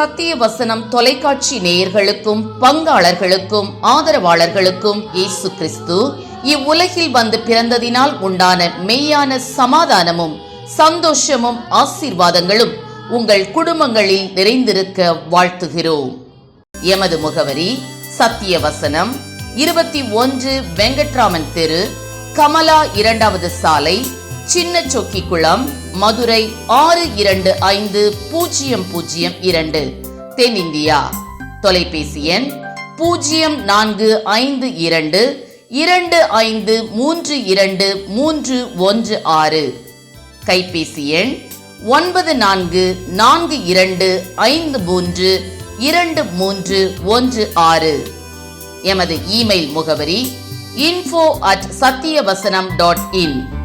சத்திய வசனம் தொலைக்காட்சி நேயர்களுக்கும் பங்காளர்களுக்கும் ஆதரவாளர்களுக்கும் இயேசு கிறிஸ்து. இவ்வுலகில் வந்து பிறந்ததினால் உண்டான மெய்யான சமாதானமும் சந்தோஷமும் ஆசீர்வாதங்களும் உங்கள் குடும்பங்களில் நிறைந்திருக்க வாழ்த்துகிறோம். எமது முகவரி சத்திய வசனம் இருபத்தி ஒன்று வெங்கட்ராமன் தெரு கமலா இரண்டாவது சாலை சின்ன சொக்கிக்குளம் மதுரை ஆறு இரண்டு ஐந்து பூஜ்ஜியம் பூஜ்ஜியம் இரண்டு. தென்னிந்தியா. தொலைபேசி எண் பூஜ்ஜியம் நான்கு ஐந்து இரண்டு இரண்டு ஐந்து மூன்று இரண்டு மூன்று ஒன்று ஆறு. கைபேசி எண் ஒன்பது நான்கு நான்கு இரண்டு ஐந்து மூன்று இரண்டு மூன்று ஒன்று ஆறு. எமது இமெயில் முகவரி info at Sathiyavasanam dot in